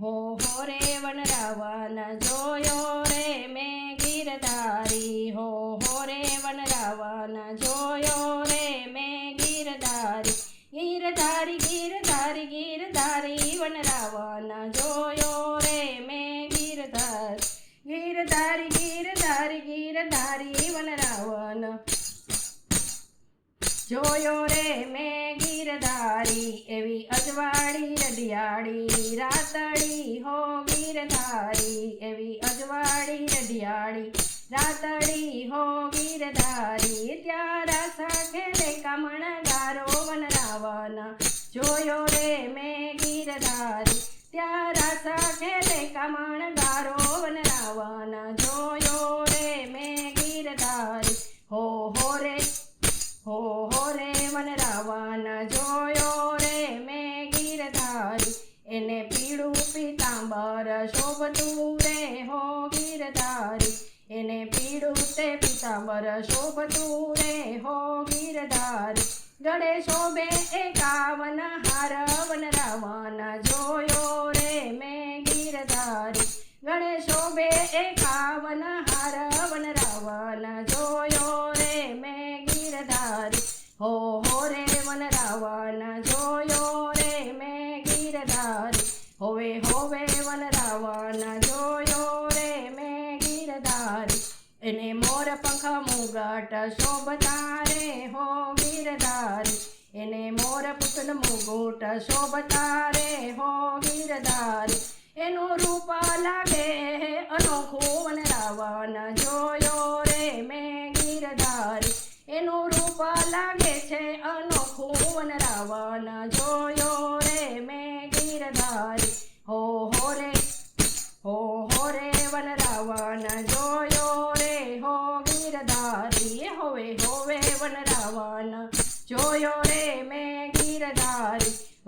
હો હો રે વનરાવન, જોયો રે મેં ગીરધારી હો હો રે વનરાવન, જોયો રે મેં ગીરધારી ગીરધારી ગીરધારી ગીરધારી વનરાવન, જોયો રે મેં ગીરધાર. ગીરધારી ગીરધારી ગીરધારી વનરાવન. જોયો રે મેં ગીરધારી, એવી અજવાળી રડિયાળી રાતડી હો ગીરધારી એવી અજવાળી રઢિયાળી. રાતડી હો ગીરધારી ત્યારા સાખે ખેલે કામણ ગારો વન રાવણ જોયો રે મેં ગીરધારી, ત્યારા સાખે ખેલે કામણ શોભતું રે હો ગીરધારી એને પીળું તે પીતાંબર શોભતું રે હો ગીરધારી ગળે શોભે એકાવન હાર વન રાવણ જોયો રે મેં ગીરધારી ગળે શોભે એકાવન હાર વન રાવણ જોયો રે મેં ગીરધારી હો હો રે વન રાવણ જોયો રે મેં ગીરધારી હોવે હોવે વન રાવણ જોયો રે મેં ગીરધારી. એને મોર પંખ મુગટ શોભતા રે હો ગીરધારી. એને મોર પુતન મુગુટ શોભતા રે હો ગીરધારી. એનું રૂપ લાગે અનોખું વન રાવણ જોયો રે મેં ગીરધારી. એનું રૂપ લાગે છે અનોખું વન રાવણ જોયો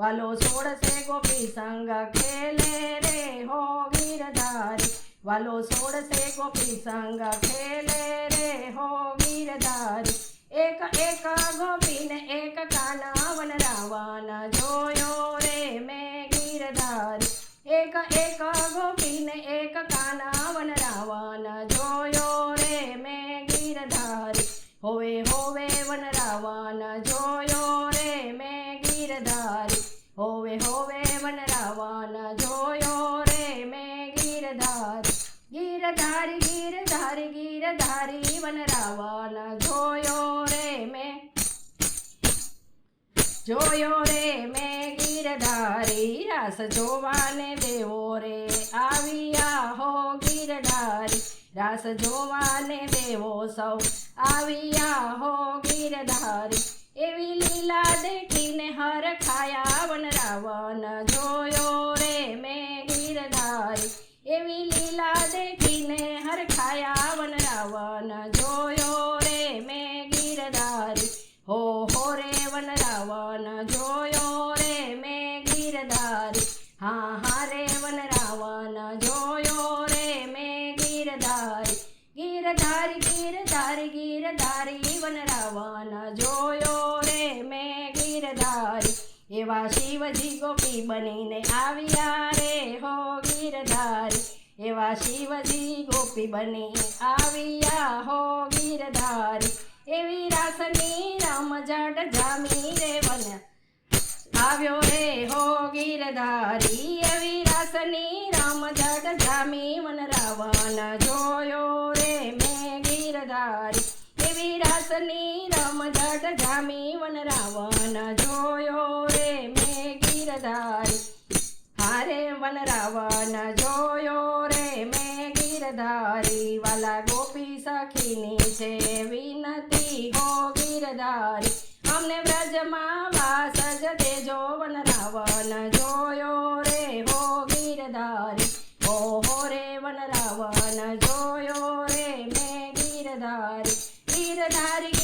વાલો સોળસે ગોપી સંગ ખેલે રે હો વીરધારી વાલો સોળસે ગોપી સંગ ખેલે રે હો વીરધારી એક એક ગોપીને એક કાનાવન રાવણ જોયો રે મેં ગીરધારી. એક એક ગોપીને એક કાનાવન રાવણ જોયો રે મેં ગીરધારી. હોવે હોવે વન રાવણ જોયો રે મેં ગીરધારી. હોવે હોવે વન રાવણ જોયો રે મેં ગીરધાર. ગીરધારી ગીરધારી ગીરધારી વન જોયો રે મેં. જોયો રે મેં ગીરધારી, રાસ જોવાને દેવો રે. આવ્યા હો ગીરધારી, રાસ જોવાને દેવો સૌ. આવ્યા હો ગીરધારી, એવી લીલા ખાયા વન જોયો રે મેં ગીરધારી એવી લીલા દેખીને હરખાયા વન રાવણ જોયો રે મેં ગીરધારી હો હો રે વન જોયો રે મેં ગીરધારી હા હા રે વન રાવણ જોયો રે મેં ગીરધારી ગીરધારી ગીરધારી ગીરધારી વન રાવણ જોયો રે મેં ગીરધારી એવા શિવજી ગોપી બનીને આવ્યા રે હો ગીરધારી એવા શિવજી ગોપી બની આવ્યા હો ગીરધારી એવી રાસની રામ જડ જામી રે વન. આવ્યો રે હો ગીરધારી એવી રાસની રામ જડ જામી વન. રાવણ જોયો રે મેં ગીરધારી એવી રાસની રામ જડ જામી વન. રાવણ જોયો હારે વન જોયો રે. મેં ગીરધારી વાલા ગોપી સખીની છે. વિનતી હો ગીરધારી, અમને વ્રજમાં વાસ જ દેજો. વન જોયો રે હો ગીરધારી હો હો રે વન રાવણ જોયો રે. મેં ગીરધારી ગીરધારી